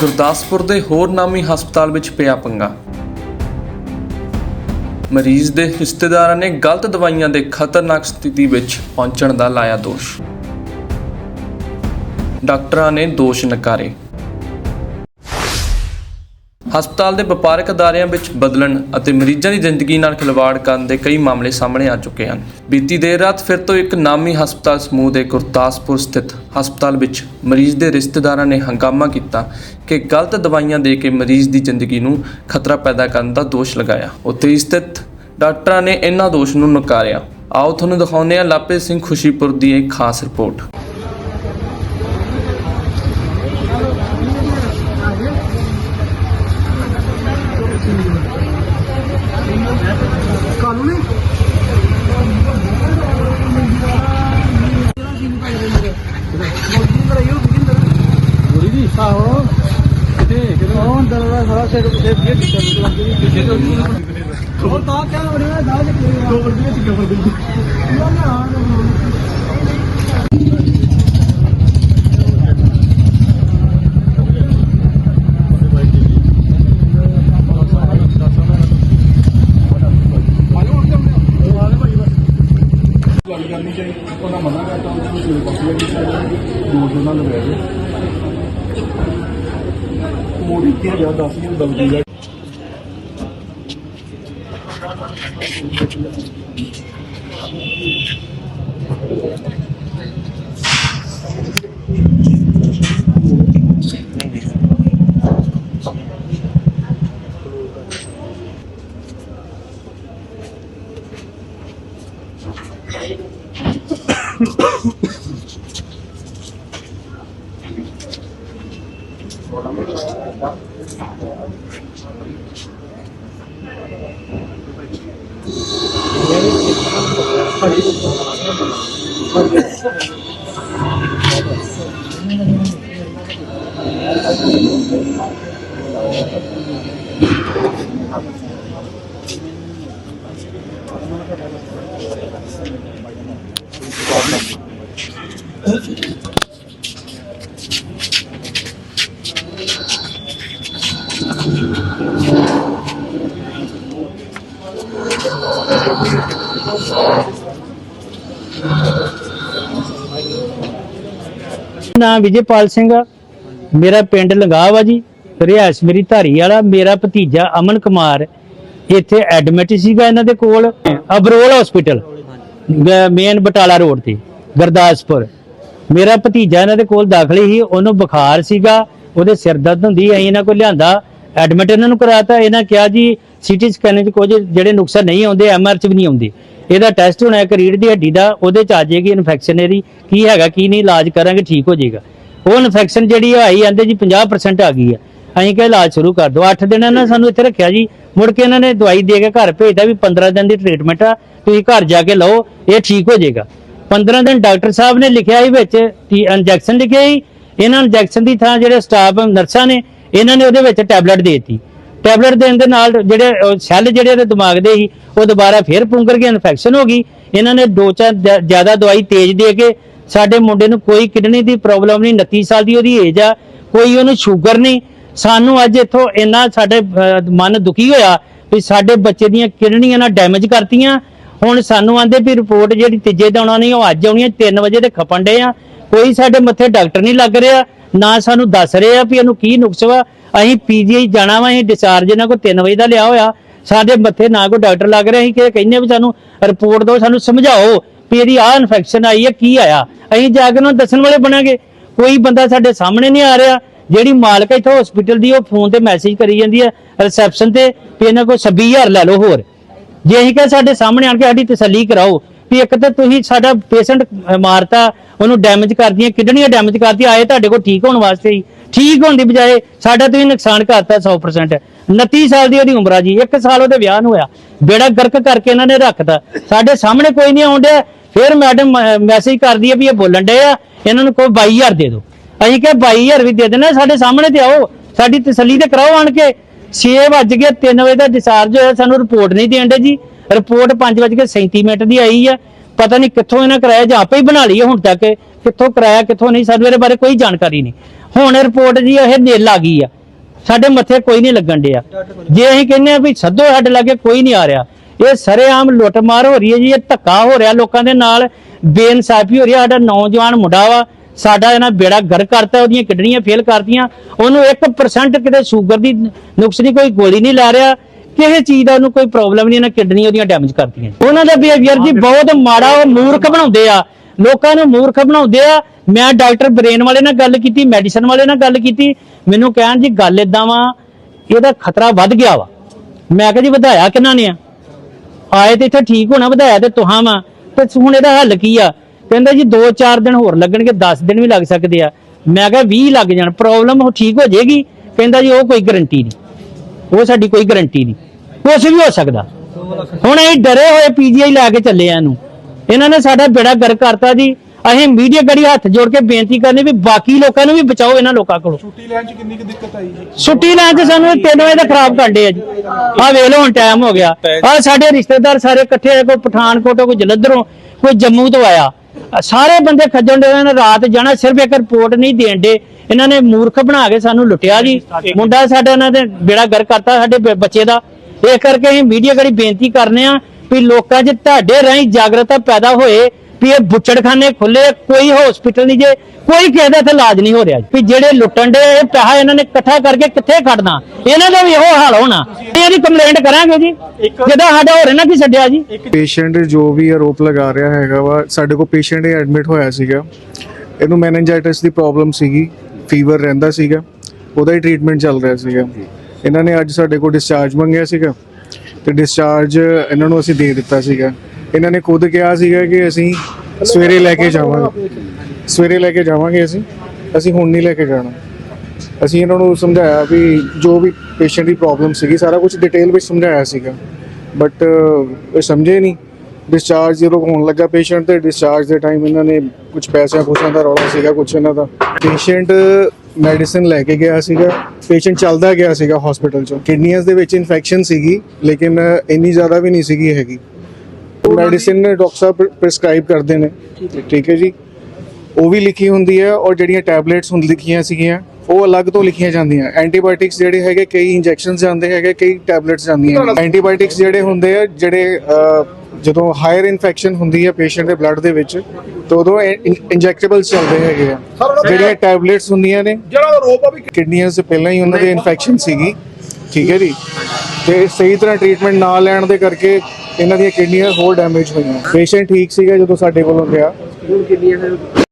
ਗੁਰਦਾਸਪੁਰ ਦੇ ਹੋਰ ਨਾਮੀ ਹਸਪਤਾਲ ਵਿੱਚ ਪਿਆ ਪੰਗਾ। ਮਰੀਜ਼ ਦੇ ਰਿਸ਼ਤੇਦਾਰਾਂ ਨੇ ਗਲਤ ਦਵਾਈਆਂ ਦੇ ਖਤਰਨਾਕ ਸਥਿਤੀ ਵਿੱਚ ਪਹੁੰਚਣ ਦਾ ਲਾਇਆ ਦੋਸ਼। ਡਾਕਟਰਾਂ ਨੇ ਦੋਸ਼ ਨਕਾਰੇ। ਹਸਪਤਾਲ ਦੇ ਵਪਾਰਕ ਅਦਾਰਿਆਂ ਵਿੱਚ ਬਦਲਣ ਅਤੇ ਮਰੀਜ਼ਾਂ ਦੀ ਜ਼ਿੰਦਗੀ ਨਾਲ ਖਿਲਵਾੜ ਕਰਨ ਦੇ ਕਈ ਮਾਮਲੇ ਸਾਹਮਣੇ ਆ ਚੁੱਕੇ ਹਨ। ਬੀਤੀ ਦੇਰ ਰਾਤ ਫਿਰ ਤੋਂ ਇੱਕ ਨਾਮੀ ਹਸਪਤਾਲ ਸਮੂਹ ਦੇ ਗੁਰਦਾਸਪੁਰ ਸਥਿਤ ਹਸਪਤਾਲ ਵਿੱਚ ਮਰੀਜ਼ ਦੇ ਰਿਸ਼ਤੇਦਾਰਾਂ ਨੇ ਹੰਗਾਮਾ ਕੀਤਾ ਕਿ ਗਲਤ ਦਵਾਈਆਂ ਦੇ ਕੇ ਮਰੀਜ਼ ਦੀ ਜ਼ਿੰਦਗੀ ਨੂੰ ਖਤਰਾ ਪੈਦਾ ਕਰਨ ਦਾ ਦੋਸ਼ ਲਗਾਇਆ। ਉੱਥੇ ਸਥਿਤ ਡਾਕਟਰਾਂ ਨੇ ਇਹਨਾਂ ਦੋਸ਼ ਨੂੰ ਨਕਾਰਿਆ। ਆਓ ਤੁਹਾਨੂੰ ਦਿਖਾਉਂਦੇ ਹਾਂ ਲਾਪੇ ਸਿੰਘ ਖੁਸ਼ੀਪੁਰ ਦੀ ਇੱਕ ਖਾਸ ਰਿਪੋਰਟ ਕਾਨੂੰਨੀ ਗੋਲੀ ਦੀ ਆਹੋ ਕਿਤੇ ਕਿਤੇ। ਉਹ ਅੰਦਰ ਦਾ ਸਾਰਾ ਸਿਰ ਤੇ ਜੇ ਟਿਕਟ ਲੱਗ ਗਈ ਪਿੱਛੇ ਤੋਂ ਉਹ ਤਾਂ ਕਿਆ ਹੋ ਰਿਹਾ ਦਾ ਜੇ ਦੋ ਵਰਦੀ ਵਿੱਚ ਕਵਰ ਦੇ ਗੱਲ ਕਰਨੀ ਚਾਹੀਦੀ ਉਹਨਾਂ ਮਨਾ ਕਰਤਾ ਉਹਨਾਂ ਨੂੰ ਸਵੇਰੇ ਪਾਸੇ ਲੱਗੀ ਚਾਹੀਦੀ ਦੋ ਦੋ ਨਾਲ ਲੈ ਗਏ ਮੋੜੀ ਤੇ ਜਾ ਦੱਸ ਕੇ ਦਲਦੀ ਜਾ ਨਾਮ ਵਿਜੇਪਾਲ ਸਿੰਘ ਆ ਮੇਰਾ ਪਿੰਡ ਲੰਗਾਹ ਵਾ ਜੀ ਰਿਹਾਇਸ਼ ਮੇਰੀ ਧਾਰੀ ਵਾਲਾ, ਮੇਰਾ ਭਤੀਜਾ ਅਮਨ ਕੁਮਾਰ, ਇੱਥੇ ਐਡਮਿਟ ਸੀਗਾ ਇਹਨਾਂ ਦੇ ਕੋਲ, Abrol hospital main Batala road ਤੇ, ਗੁਰਦਾਸਪੁਰ। ਮੇਰਾ ਭਤੀਜਾ ਇਹਨਾਂ ਦੇ ਕੋਲ ਦਾਖਲ ਸੀ, ਉਹਨੂੰ ਬੁਖਾਰ ਸੀਗਾ, ਉਹਦੇ ਸਿਰ ਦਰਦ ਹੁੰਦੀ, ਅਸੀਂ ਇਹਨਾਂ ਕੋਲ ਲਿਆਂਦਾ ਐਡਮਿਟ ਇਹਨਾਂ ਨੂੰ ਕਰਾਤਾ, ਇਹਨਾਂ ਕਿਹਾ ਜੀ ਸੀਟੀ ਸਕੈਨ ਚ ਕੁਝ ਜਿਹੜੇ ਨੁਕਸਾ ਨਹੀਂ ਆਉਂਦੇ ਐਮਆਰ ਚ ਵੀ ਨਹੀਂ ਆਉਂਦੇ। ਇਹਦਾ ਟੈਸਟ ਹੋਣਾ ਇੱਕ ਰੀੜ ਦੀ ਹੱਡੀ ਦਾ, ਉਹਦੇ ਚ ਆ ਜਾਏਗੀ ਇਨਫੈਕਸ਼ਨ ਇਹਦੀ, ਕੀ ਹੈਗਾ, ਕੀ ਨਹੀਂ, ਇਲਾਜ ਕਰਾਂਗੇ, ਠੀਕ ਹੋ ਜਾਏਗਾ। ਉਹ ਇਨਫੈਕਸ਼ਨ ਜਿਹੜੀ ਆਈ ਜਾਂਦੇ ਜੀ 50% ਆ ਗਈ ਆ ਅਸੀਂ ਕਿਹਾ ਇਲਾਜ ਸ਼ੁਰੂ ਕਰ ਦਿਓ। 8 ਦਿਨ ਇਹਨਾਂ ਨੇ ਸਾਨੂੰ ਇੱਥੇ ਰੱਖਿਆ ਜੀ। ਮੁੜ ਕੇ ਇਹਨਾਂ ਨੇ ਦਵਾਈ ਦੇ ਕੇ ਘਰ ਭੇਜਦਾ ਵੀ 15 ਦਿਨ ਦੀ ਟ੍ਰੀਟਮੈਂਟ ਆ, ਤੁਸੀਂ ਘਰ ਜਾ ਕੇ ਲਓ, ਇਹ ਠੀਕ ਹੋ ਜਾਏਗਾ। 15 ਦਿਨ ਡਾਕਟਰ ਸਾਹਿਬ ਨੇ ਲਿਖਿਆ ਸੀ ਵਿੱਚ, ਕਿ ਇੰਜੈਕਸ਼ਨ ਲਿਖਿਆ ਸੀ। ਇਹਨਾਂ ਇੰਜੈਕਸ਼ਨ ਦੀ ਥਾਂ ਜਿਹੜੇ ਸਟਾਫ ਨਰਸਾਂ ਨੇ ਇਹਨਾਂ ਨੇ ਉਹਦੇ ਵਿੱਚ ਟੈਬਲੇਟ ਦੇਤੀ। ਟੈਬਲੇਟ ਦੇਣ ਦੇ ਨਾਲ ਜਿਹੜੇ ਸੈੱਲ ਜਿਹੜੇ ਉਹਦੇ ਦਿਮਾਗ ਦੇ ਸੀ, ਉਹ ਦੁਬਾਰਾ ਫੇਰ ਪੁੰਗਰ ਕੇ ਇਨਫੈਕਸ਼ਨ ਹੋ ਗਈ। ਇਹਨਾਂ ਨੇ ਦੋ ਚਾਰ ਜ਼ਿਆਦਾ ਦਵਾਈ ਤੇਜ਼ ਦੇ ਕੇ ਸਾਡੇ ਮੁੰਡੇ ਨੂੰ ਕੋਈ ਕਿਡਨੀ ਦੀ ਪ੍ਰੋਬਲਮ ਨਹੀਂ 29 ਸਾਲ ਦੀ ਉਹਦੀ ਏਜ ਆ, ਕੋਈ ਉਹਨੂੰ ਸ਼ੂਗਰ ਨਹੀਂ। ਸਾਨੂੰ ਅੱਜ ਇੱਥੋਂ ਇੰਨਾ ਸਾਡੇ ਮਨ ਦੁਖੀ ਹੋਇਆ ਵੀ ਸਾਡੇ ਬੱਚੇ ਦੀਆਂ ਕਿਡਨੀਆਂ ਨਾਲ ਡੈਮੇਜ ਕਰਤੀਆਂ। ਹੁਣ ਸਾਨੂੰ ਆਂਦੇ ਵੀ ਰਿਪੋਰਟ ਜਿਹੜੀ ਤੀਜੇ ਦਿਨ ਆਉਣੀ ਉਹ ਅੱਜ ਆਉਣੀ ਹੈ 3 ਵਜੇ ਦੇ ਖਪਣ ਡੇ ਆ। ਕੋਈ ਸਾਡੇ ਮੱਥੇ ਡਾਕਟਰ ਨਹੀਂ ਲੱਗ ਰਿਹਾ। ਨਾ ਸਾਨੂੰ ਦੱਸ ਰਹੇ ਆ ਵੀ ਇਹਨੂੰ ਕੀ ਨੁਕਸ ਵਾ। ਅਸੀਂ ਪੀਜੀਆਈ ਜਾਣਾ ਵਾ, ਅਸੀਂ ਡਿਸਚਾਰਜ ਇਹਨਾਂ ਕੋਲ 3 ਵਜੇ ਦਾ ਲਿਆ ਹੋਇਆ। ਸਾਡੇ ਮੱਥੇ ਨਾ ਕੋਈ ਡਾਕਟਰ ਲੱਗ ਰਿਹਾ, ਅਸੀਂ ਕਿ ਕਹਿੰਦੇ ਵੀ ਸਾਨੂੰ ਰਿਪੋਰਟ ਦਿਓ, ਸਾਨੂੰ ਸਮਝਾਓ ਵੀ ਇਹਦੀ ਆਹ ਇਨਫੈਕਸ਼ਨ ਆਈ ਹੈ ਕੀ ਆਇਆ। ਅਸੀਂ ਜਾ ਕੇ ਉਹਨਾਂ ਨੂੰ ਦੱਸਣ ਵਾਲੇ ਬਣਾਂਗੇ। ਕੋਈ ਬੰਦਾ ਸਾਡੇ ਸਾਹਮਣੇ ਨਹੀਂ ਆ ਰਿਹਾ। ਜਿਹੜੀ ਮਾਲਕ ਇੱਥੇ ਹਸਪੀਟਲ ਦੀ ਉਹ ਫੋਨ ਤੇ ਮੈਸੇਜ ਕਰੀ ਜਾਂਦੀ ਹੈ ਰਿਸੈਪਸ਼ਨ ਤੇ ਵੀ ਇਹਨਾਂ ਕੋਲ 26000 ਲੈ ਲਓ ਹੋਰ। ਜੇ ਅਸੀਂ ਕਹੇ ਸਾਡੇ ਸਾਹਮਣੇ ਆਣ ਕੇ ਸਾਡੀ ਤਸੱਲੀ ਕਰਾਓ ਵੀ ਇੱਕ ਤਾਂ ਤੁਸੀਂ ਸਾਡਾ ਪੇਸ਼ੈਂਟ ਮਾਰਤਾ, ਉਹਨੂੰ ਡੈਮੇਜ ਕਰਦੀਆਂ, ਕਿਡਨੀਆਂ ਡੈਮੇਜ ਕਰਦੀਆਂ, ਆਏ ਤੁਹਾਡੇ ਕੋਲ ਠੀਕ ਹੋਣ ਵਾਸਤੇ ਹੀ। ਠੀਕ ਹੋਣ ਦੀ ਬਜਾਏ ਸਾਡਾ ਤੁਸੀਂ ਨੁਕਸਾਨ ਕਰਤਾ 100% 29 ਸਾਲ ਦੀ ਉਹਦੀ ਉਮਰ ਆ ਜੀ 1 ਸਾਲ ਉਹਦੇ ਵਿਆਹ ਨੂੰ ਹੋਇਆ। ਬੇੜਾ ਗਰਕ ਕਰਕੇ ਇਹਨਾਂ ਨੇ ਰੱਖਤਾ। ਸਾਡੇ ਸਾਹਮਣੇ ਕੋਈ ਨਹੀਂ ਆਉਂਦਿਆ ਫਿਰ ਮੈਡਮ ਮੈਸੇਜ ਕਰਦੀ ਹੈ ਵੀ ਇਹ ਬੋਲਣ ਡਏ ਆ, ਇਹਨਾਂ ਨੂੰ ਕੋਈ 22000 ਦੇ ਦਿਓ। ਅਸੀਂ ਕਿਹਾ 22000 ਵੀ ਦੇ ਦੇਣਾ ਸਾਡੇ ਸਾਹਮਣੇ ਤੇ ਆਓ। ਸਾਡੀ ਤਸੱਲੀ ਤੇ ਕਰਾਓ ਆਣ ਕੇ। 6 ਵਜ ਗਏ 3 ਵਜੇ ਦਾ ਡਿਸਚਾਰਜ ਹੋਇਆ, ਸਾਨੂੰ ਰਿਪੋਰਟ ਨਹੀਂ ਦੇਣ ਦੇ ਜੀ। ਰਿਪੋਰਟ 5 ਵਜ ਕੇ 37 ਮਿੰਟ ਦੀ ਆਈ ਹੈ ਪਤਾ ਨਹੀਂ ਕਿੱਥੋਂ ਇਹਨਾਂ ਕਰਾਇਆ ਜਾਂ ਆਪੇ ਹੀ ਬਣਾ ਲਈ ਹੈ ਹੁਣ ਤੱਕ ਕਿੱਥੋਂ ਕਰਾਇਆ, ਕਿੱਥੋਂ ਨਹੀਂ, ਸਾਨੂੰ ਇਹਦੇ ਬਾਰੇ ਕੋਈ ਜਾਣਕਾਰੀ ਨਹੀਂ। ਹੁਣ ਰਿਪੋਰਟ ਜੀ ਇਹ ਨਿਲ ਆ ਗਈ ਆ। ਸਾਡੇ ਮੱਥੇ ਕੋਈ ਨਹੀਂ ਲੱਗਣ ਡਿਆ। ਜੇ ਅਸੀਂ ਕਹਿੰਦੇ ਆ ਵੀ ਸੱਦੋ ਸਾਡੇ ਲਾਗੇ ਕੋਈ ਨਹੀਂ ਆ ਰਿਹਾ, ਇਹ ਸਰੇਆਮ ਲੁੱਟਮਾਰ ਹੋ ਰਹੀ ਹੈ ਜੀ, ਇਹ ਧੱਕਾ ਹੋ ਰਿਹਾ ਲੋਕਾਂ ਦੇ ਨਾਲ। ਬੇਇਨਸਾਫੀ ਹੋ ਰਹੀ ਹੈ, ਸਾਡਾ ਨੌਜਵਾਨ ਮੁੰਡਾ ਵਾ, ਸਾਡਾ ਇਹਨਾਂ ਬੇੜਾ ਗਰ ਕਰਤਾ, ਉਹਦੀਆਂ ਕਿਡਨੀਆਂ ਫੇਲ ਕਰਤੀਆਂ। ਉਹਨੂੰ 1% ਕਿਤੇ ਸ਼ੂਗਰ ਦੀ ਨੁਕਸ ਦੀ ਕੋਈ ਗੋਲੀ ਨਹੀਂ ਲੈ ਰਿਹਾ। ਕਿਸੇ ਚੀਜ਼ ਦਾ ਉਹਨੂੰ ਕੋਈ ਪ੍ਰੋਬਲਮ ਨਹੀਂ ਇਹਨਾਂ ਕਿਡਨੀ ਉਹਦੀਆਂ ਡੈਮੇਜ ਕਰਦੀਆਂ ਉਹਨਾਂ ਦਾ ਬਿਹੇਵੀਅਰ ਜੀ ਬਹੁਤ ਮਾੜਾ ਉਹ ਮੂਰਖ ਬਣਾਉਂਦੇ ਆ। ਲੋਕਾਂ ਨੂੰ ਮੂਰਖ ਬਣਾਉਂਦੇ ਆ। ਮੈਂ ਡਾਕਟਰ ਬ੍ਰੇਨ ਵਾਲੇ ਨਾਲ ਗੱਲ ਕੀਤੀ, ਮੈਡੀਸਨ ਵਾਲੇ ਨਾਲ ਗੱਲ ਕੀਤੀ। ਮੈਨੂੰ ਕਹਿਣ ਜੀ ਗੱਲ ਇਦਾਂ ਵਾ, ਇਹਦਾ ਖਤਰਾ ਵੱਧ ਗਿਆ ਵਾ। ਮੈਂ ਕਿਹਾ ਜੀ ਵਧਾਇਆ ਕਿਹਨਾਂ ਨੇ ਆ? ਆਏ ਤੇ ਇੱਥੇ ਠੀਕ ਹੋਣਾ, ਵਧਾਇਆ ਤੇ ਤੁਹਾਂ ਵਾ। ਤੇ ਹੁਣ ਇਹਦਾ ਹੱਲ ਕੀ ਆ? ਕਹਿੰਦਾ ਜੀ 2-4 ਦਿਨ ਹੋਰ ਲੱਗਣਗੇ 10 ਦਿਨ ਵੀ ਲੱਗ ਸਕਦੇ ਆ। ਮੈਂ ਕਿਹਾ 20 ਲੱਗ ਜਾਣ ਪ੍ਰੋਬਲਮ ਉਹ ਠੀਕ ਹੋ ਜਾਏਗੀ। ਕਹਿੰਦਾ ਜੀ ਉਹ ਕੋਈ ਗਰੰਟੀ ਨਹੀਂ। ਉਹ ਸਾਡੀ ਕੋਈ ਗਰੰਟੀ ਨਹੀਂ। ਕੁਝ ਵੀ ਹੋ ਸਕਦਾ। ਹੁਣ ਅਸੀਂ ਡਰੇ ਹੋਏ ਪੀਜੀਆਈ ਲੈ ਕੇ ਚੱਲੇ ਆ ਇਹਨੂੰ। ਇਹਨਾਂ ਨੇ ਸਾਡਾ ਬੇੜਾ ਗਰ ਕਰਤਾ ਜੀ। ਅਸੀਂ ਮੀਡੀਆ ਗੜੀ ਹੱਥ ਜੋੜ ਕੇ ਬੇਨਤੀ ਕਰਨੀ ਵੀ ਬਾਕੀ ਲੋਕਾਂ ਨੂੰ ਵੀ ਬਚਾਓ ਇਹਨਾਂ ਲੋਕਾਂ ਕੋਲੋਂ। ਛੁੱਟੀ ਲੈਣ ਚ ਕਿੰਨੀ ਕੁ ਦਿੱਕਤ ਆਈ ਜੀ? ਛੁੱਟੀ ਲੈਣ ਤੇ ਸਾਨੂੰ 3 ਵਜੇ ਦਾ ਖਰਾਬ ਕਰਦੇ ਆ ਜੀ। ਆ ਵੇਖ ਲਓ ਹੁਣ ਟਾਈਮ ਹੋ ਗਿਆ। ਆ ਸਾਡੇ ਰਿਸ਼ਤੇਦਾਰ ਸਾਰੇ ਇਕੱਠੇ ਆ ਕੋਈ ਪਠਾਨਕੋਟੋਂ ਕੋਈ ਜਲੰਧਰੋਂ ਕੋਈ ਜੰਮੂ ਤੋਂ ਆਇਆ। ਸਾਰੇ ਬੰਦੇ ਖੱਜਣ ਦੇ ਨੇ ਰਾਤ ਜਾਣਾ ਸਿਰਫ ਇੱਕ ਰਿਪੋਰਟ ਨਹੀਂ ਦੇਣ ਦੇ। ਇਹਨਾਂ ਨੇ ਮੂਰਖ ਬਣਾ ਕੇ ਸਾਨੂੰ ਲੁੱਟਿਆ ਜੀ। ਮੁੰਡਾ ਸਾਡਾ ਇਹਨਾਂ ਦੇ ਬੇੜਾ ਗਰ ਕਰਤਾ ਸਾਡੇ ਬੱਚੇ ਦਾ। ਇਸ ਕਰਕੇ ਅਸੀਂ ਮੀਡੀਆ ਗੜੀ ਬੇਨਤੀ ਕਰਨੇ ਆ ਵੀ ਲੋਕਾਂ 'ਚ ਤੁਹਾਡੇ ਰਾਹੀਂ ਜਾਗਰਤਾ ਪੈਦਾ ਹੋਏ ਵੀ ਇਹ ਬੁੱਚੜਖਾਨੇ ਖੁੱਲੇ ਕੋਈ ਹਸਪੀਟਲ ਨਹੀਂ ਜੇ ਕੋਈ ਕਿਸੇ ਦਾ ਇੱਥੇ ਇਲਾਜ ਨਹੀਂ ਹੋ ਰਿਹਾ। ਵੀ ਜਿਹੜੇ ਲੁੱਟਣ ਦੇ ਇਹ ਪੈਸਾ ਇਹਨਾਂ ਨੇ ਇਕੱਠਾ ਕਰਕੇ ਕਿੱਥੇ ਖੜਨਾ? ਇਹਨਾਂ ਦਾ ਵੀ ਇਹੋ ਹਾਲ ਹੋਣਾ। ਇਹਦੀ ਕੰਪਲੇਂਟ ਕਰਾਂਗੇ ਜੀ। ਜਿਹਦਾ ਸਾਡਾ ਹੋਰ ਇਹਨਾਂ ਕੀ ਛੱਡਿਆ ਜੀ? ਪੇਸ਼ੈਂਟ ਜੋ ਵੀ ਆਰੋਪ ਲਗਾ ਰਿਹਾ ਹੈਗਾ ਵਾ ਸਾਡੇ ਕੋਲ ਪੇਸ਼ੈਂਟ ਇਹ ਐਡਮਿਟ ਹੋਇਆ ਸੀਗਾ। ਇਹਨੂੰ ਮੈਨੇਂਜਾਈਟਿਸ ਦੀ ਪ੍ਰੋਬਲਮ ਸੀਗੀ ਫੀਵਰ ਰਹਿੰਦਾ ਸੀਗਾ ਉਹਦਾ ਹੀ ਟ੍ਰੀਟਮੈਂਟ ਚੱਲ ਰਿਹਾ ਸੀਗਾ। ਇਹਨਾਂ ਨੇ ਅੱਜ ਸਾਡੇ ਕੋਲ ਡਿਸਚਾਰਜ ਮੰਗਿਆ ਸੀਗਾ ਤੇ ਡਿਸਚਾਰਜ ਇਹਨਾਂ ਨੂੰ ਅਸੀਂ ਦੇ ਦਿੱਤਾ ਸੀਗਾ। ਇਹਨਾਂ ਨੇ ਖੁਦ ਕਿਹਾ ਸੀਗਾ ਕਿ ਅਸੀਂ ਸਵੇਰੇ ਲੈ ਕੇ ਜਾਵਾਂਗੇ। ਸਵੇਰੇ ਲੈ ਕੇ ਜਾਵਾਂਗੇ ਅਸੀਂ। ਅਸੀਂ ਹੁਣ ਨਹੀਂ ਲੈ ਕੇ ਜਾਣਾ। ਅਸੀਂ ਇਹਨਾਂ ਨੂੰ ਸਮਝਾਇਆ ਵੀ ਜੋ ਵੀ ਪੇਸ਼ੈਂਟ ਦੀ ਪ੍ਰੋਬਲਮ ਸੀਗੀ, ਸਾਰਾ ਕੁਝ ਡਿਟੇਲ ਵਿੱਚ ਸਮਝਾਇਆ ਸੀਗਾ। ਬਟ ਇਹ ਸਮਝੇ ਨਹੀਂ। ਡਿਸਚਾਰਜ ਜਦੋਂ ਹੋਣ ਲੱਗਾ ਪੇਸ਼ੈਂਟ ਤੇ ਡਿਸਚਾਰਜ ਦੇ ਟਾਈਮ ਇਹਨਾਂ ਨੇ ਕੁਝ ਪੈਸਿਆਂ ਪੂਸਿਆਂ ਦਾ ਰੌਲਾ ਸੀਗਾ ਕੁਝ ਇਹਨਾਂ ਦਾ। ਪੇਸ਼ੈਂਟ ਮੈਡੀਸਿਨ ਲੈ ਕੇ ਗਿਆ ਸੀਗਾ ਪੇਸ਼ੈਂਟ ਚੱਲਦਾ ਗਿਆ ਸੀਗਾ ਹਸਪੀਟਲ ਚੋਂ। ਕਿਡਨੀਆਂ ਦੇ ਵਿੱਚ ਇਨਫੈਕਸ਼ਨ ਸੀਗੀ ਲੇਕਿਨ ਇੰਨੀ ਜ਼ਿਆਦਾ ਵੀ ਨਹੀਂ ਸੀਗੀ ਹੈਗੀ। ਮੈਡੀਸਿਨ ਡਾਕਟਰ ਸਾਹਿਬ ਪ੍ਰੈਸਕ੍ਰਾਈਬ ਕਰਦੇ ਨੇ। ਠੀਕ ਹੈ। ਜੀ। ਉਹ ਵੀ ਲਿਖੀ ਹੁੰਦੀ ਹੈ ਔਰ ਜਿਹੜੀਆਂ ਟੈਬਲੇਟਸ ਹੁੰਦ ਲਿਖੀਆਂ ਸੀਗੀਆਂ ਉਹ ਅਲੱਗ ਤੋਂ ਲਿਖੀਆਂ ਜਾਂਦੀਆਂ। ਐਂਟੀਬਾਇਓਟਿਕਸ ਜਿਹੜੇ ਹੈਗੇ ਕਈ ਇੰਜੈਕਸ਼ਨਸ ਜਾਂਦੇ ਹੈਗੇ ਕਈ ਟੈਬਲੇਟਸ ਜਾਂਦੀਆਂ ਐਂਟੀਬਾਇਓਟਿਕਸ ਜਿਹੜੇ ਹੁੰਦੇ ਆ ਜਿਹੜੇ ਜਦੋਂ ਹਾਇਰ ਇਨਫੈਕਸ਼ਨ ਹੁੰਦੀ ਹੈ ਪੇਸ਼ੈਂਟ ਦੇ ਬਲੱਡ ਦੇ ਵਿੱਚ ਤਾਂ ਉਦੋਂ ਇੰਜੈਕਟੇਬਲਸ ਚੱਲਦੇ ਹੈਗੇ ਆ। ਜਿਹੜੀਆਂ ਟੈਬਲੇਟਸ ਹੁੰਦੀਆਂ ਨੇ ਜਿਹੜਾ ਦਾ ਰੋਪ ਆ ਵੀ ਕਿਡਨੀਆਂ ਸੇ ਪਹਿਲਾਂ ਹੀ ਉਹਨਾਂ ਦੇ ਇਨਫੈਕਸ਼ਨ ਸੀਗੀ। ਠੀਕ ਹੈ ਜੀ? ਤੇ ਸਹੀ ਤਰ੍ਹਾਂ ਟ੍ਰੀਟਮੈਂਟ ਨਾ ਲੈਣ ਦੇ ਕਰਕੇ ਇਹਨਾਂ ਦੀਆਂ ਕਿਡਨੀਆਂ ਹੋਰ ਡੈਮੇਜ ਹੋਈਆਂ। ਪੇਸ਼ੈਂਟ ਠੀਕ ਸੀਗਾ ਜਦੋਂ ਸਾਡੇ ਕੋਲੋਂ ਗਿਆ